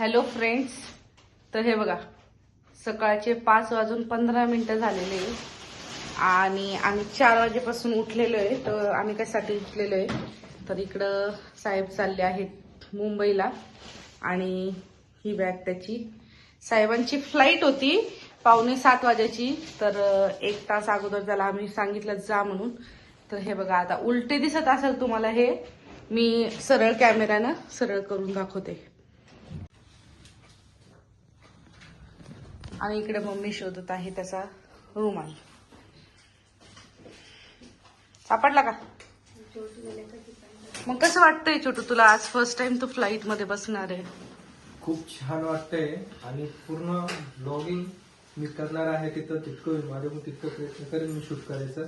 Hello friends तर हे बघा सकाळचे पाच वाजून पंधरा मिनटं झालेले आणि आम्ही चार वाजेपासून उठलेलो आहे तर आम्ही कशासाठी उठलेलो आहे? तर इकडं साहेब चालले आहेत मुंबईला. आणि ही बॅग त्याची. साहेबांची फ्लाईट होती पावणे सात वाजेची तर एक तास अगोदर त्याला आम्ही सांगितलं जा म्हणून. तर हे बघा आता उलटे दिसत असेल तुम्हाला हे. मी सरळ कॅमेऱ्यानं सरळ करून दाखवते. आणि इकडे मम्मी शोधत आहे त्याचा रुमाल सापडला का? मग कसं वाटतंय छोटू तुला? आज फर्स्ट टाइम तू फ्लाईटमध्ये बसणार आहे. खूप छान वाटतंय आणि पूर्ण ब्लॉगिंग मी करणार आहे तिथं तितकं माझ्याकडून तितकं प्रयत्न करेन मी शूट करायचं.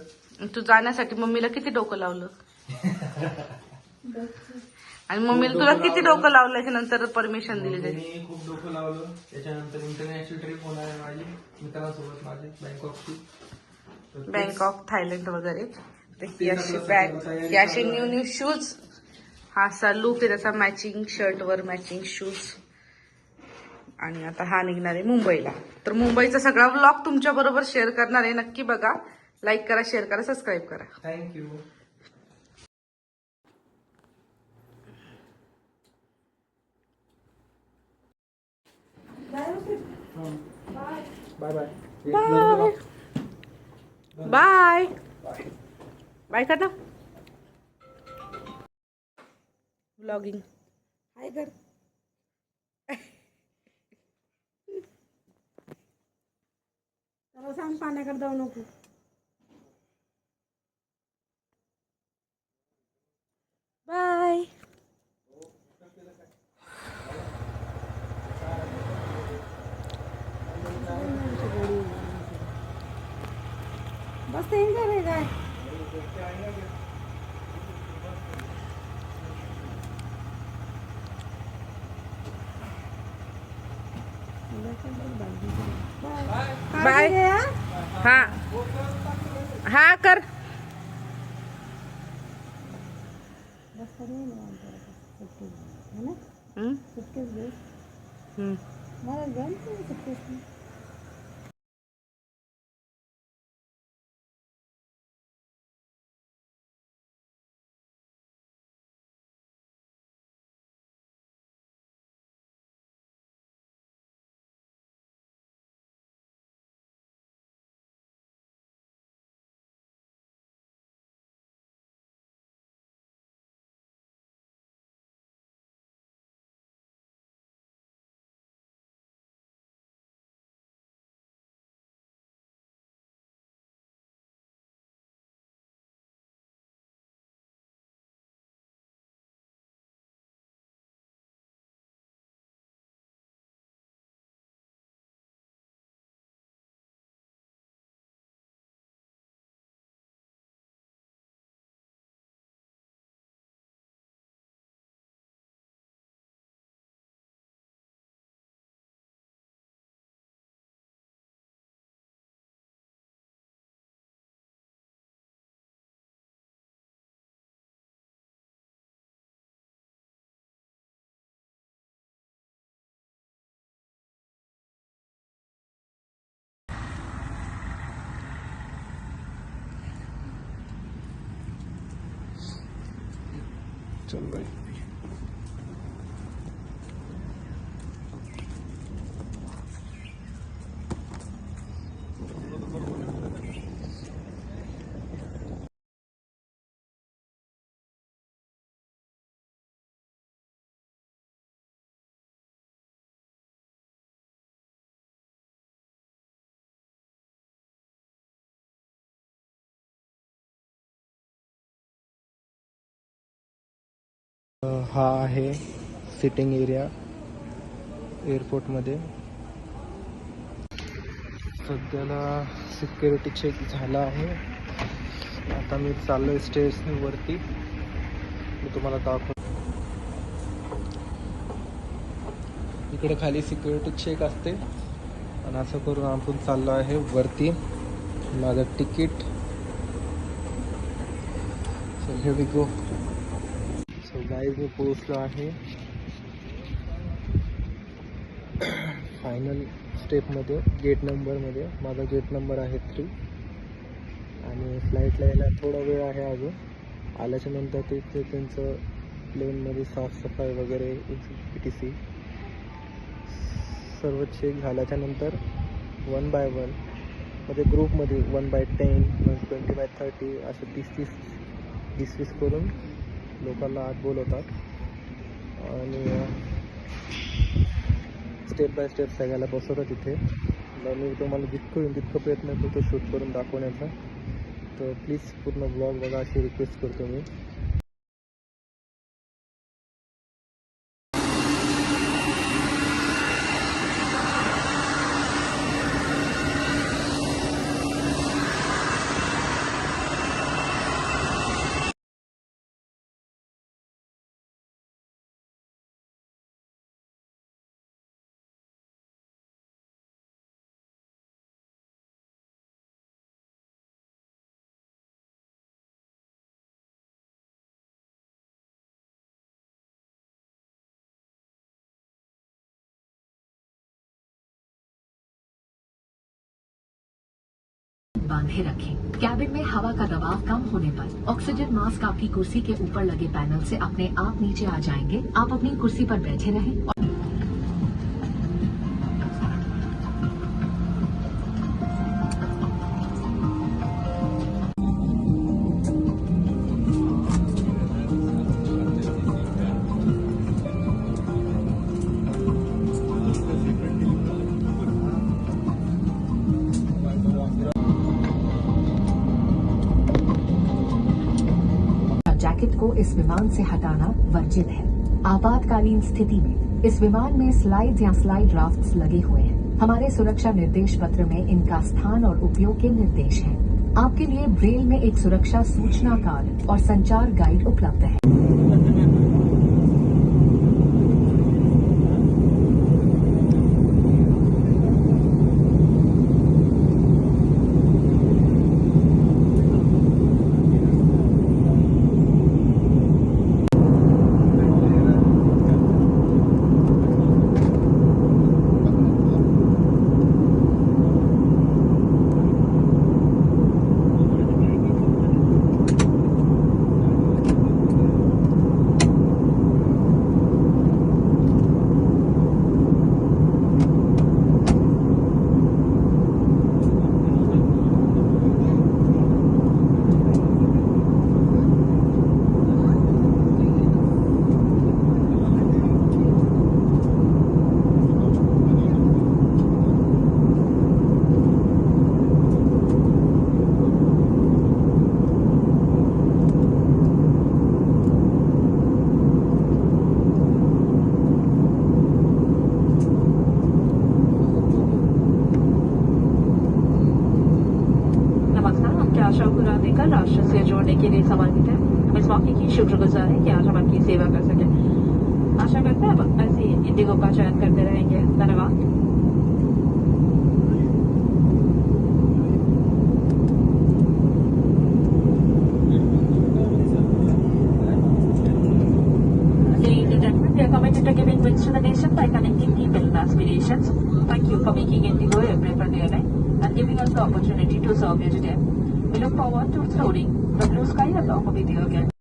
तू जाण्यासाठी मम्मीला किती डोकं लावलं? आणि मम्मीला तुला किती डोकं लावल्याच्या नंतर परमिशन दिली त्याची? मी खूप डोकं लावलं. त्याच्यानंतर इंटरनॅशनल ट्रिप होणार आहे माझी मित्रांसोबत माझी बँकॉकची. तर बँकॉक थायलंड वगैरे. तर ही तेच अशी आपलं बॅग ही न्यू. न्यू शूज हा असा लुक आहे त्याचा मॅचिंग शर्ट वर मॅचिंग शूज आणि आता हा निघणार आहे मुंबईला. तर मुंबईचा सगळा व्लॉग तुमच्या बरोबर शेअर करणार आहे. नक्की बघा. लाईक करा शेअर करा सबस्क्राईब करा. Thank you bye bye bye bye bye कर ना व्लॉगिंग हाय कर त्याला सांग पाण्याकडे जाऊ नको बाय बस ते रे काय बाय. हा. हा कर. बस सुटकेस है ना हम्म, सुटकेस घे हम्म. मला Assembly. हा आहे सिटिंग एरिया एअरपोर्टमध्ये सध्याला सिक्युरिटी चेक झाला आहे. आता मी चाललोय स्टेशनवरती मी तुम्हाला दाखव इकडे खाली सिक्युरिटी चेक असते. आणि असं करून आपण चाललो आहे वरती. माझं तिकीट सो हे वी गो सो मी पोहोचलो आहे. फायनल स्टेपमध्ये गेट नंबरमध्ये माझा गेट नंबर आहे थ्री आणि फ्लाईटला यायला थोडा वेळ आहे अजून. आल्याच्यानंतर ते ते त्यांचं प्लेनमध्ये साफसफाई वगैरे पी टी सी सर्व चेक झाल्याच्यानंतर वन बाय वन म्हणजे ग्रुपमध्ये one by ten twenty by thirty असं तीस तीस वीस वीस करून लोकांना आत बोलवतात. आणि स्टेप बाय स्टेप सगळ्याला बसवतात तिथे मग मी तुम्हाला जितकं होईल तितकं प्रयत्न करतो शूट करून दाखवण्याचा. तर प्लीज पूर्ण ब्लॉग बघा अशी रिक्वेस्ट करतो मी. बांधे रखें। कैबिन में हवा का दबाव कम होने पर ऑक्सीजन मास्क आपकी कुर्सी के ऊपर लगे पैनल से अपने आप नीचे आ जाएंगे। आप अपनी कुर्सी पर बैठे रहें इस विमान से हटाना वर्जित है। आपातकालीन स्थिति में इस विमान में स्लाइड या स्लाइड राफ्ट लगे हुए हैं। हमारे सुरक्षा निर्देश पत्र में इनका स्थान और उपयोग के निर्देश हैं। आपके लिए ब्रेल में एक सुरक्षा सूचना कार्ड और संचार गाइड उपलब्ध है। आशा राष्ट्र से जोड़ने के लिए समर्पित है हम इस मौके की शुक्रगुजार है कि आज हम आपकी सेवा कर सके आशा करते हैं अब ऐसे इंडिगो का चयन करते रहेंगे धन्यवाद by connecting people and aspirations. Thank you for making Indigo a preferred airline and giving us the opportunity to serve you today. We look forward to exploring the blue sky along with you again.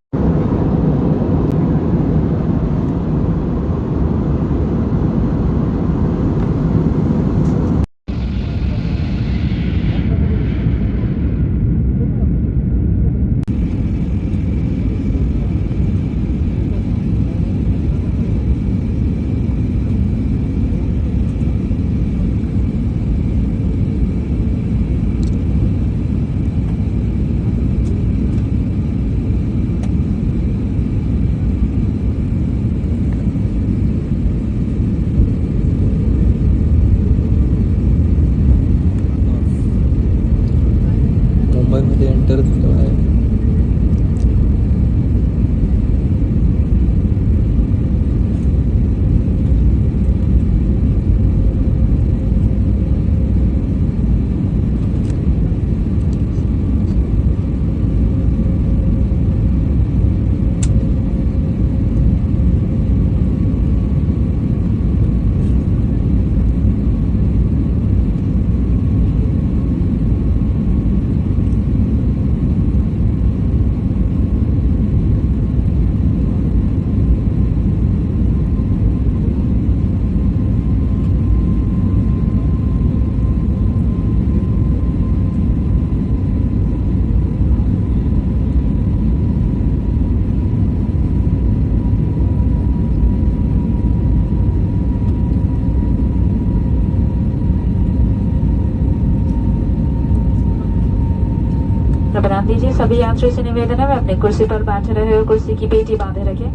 Gandhi दीजिए सभी यात्री से निवेदन है वे अपनी कुर्सी पर बैठे रहे और कुर्सी की पेटी बांधे रखे।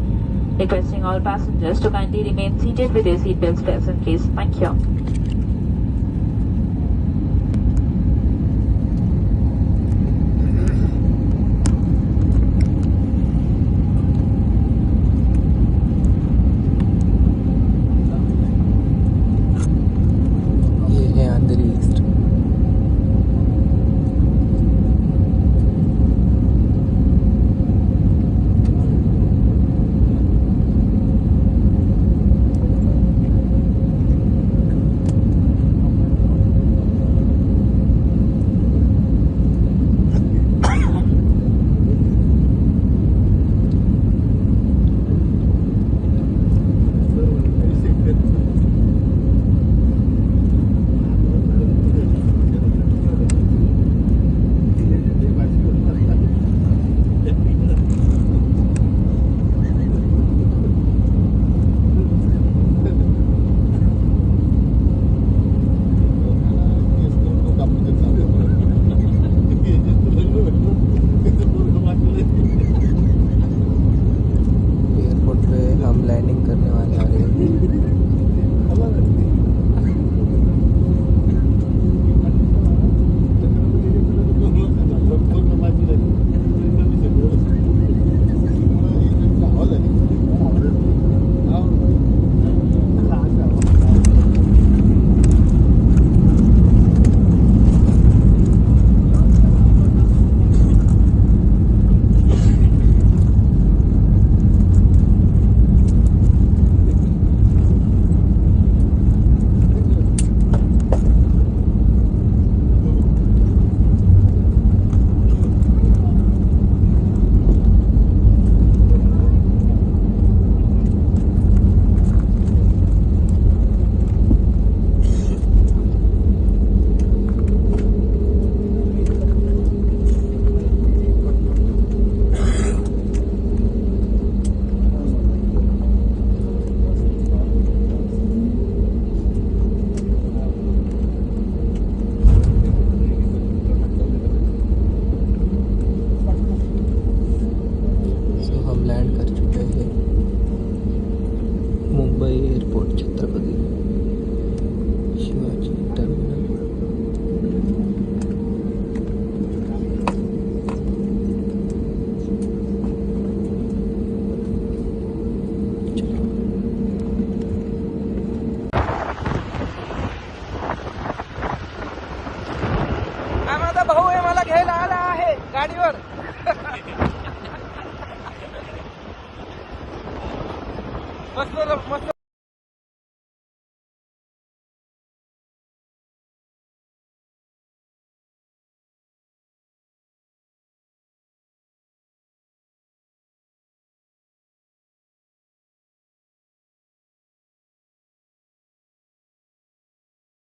Requesting all passengers to kindly remain seated with their seat belts fastened please thank you. घ्यायला आला आहे गाडीवर. मस्त मस्त.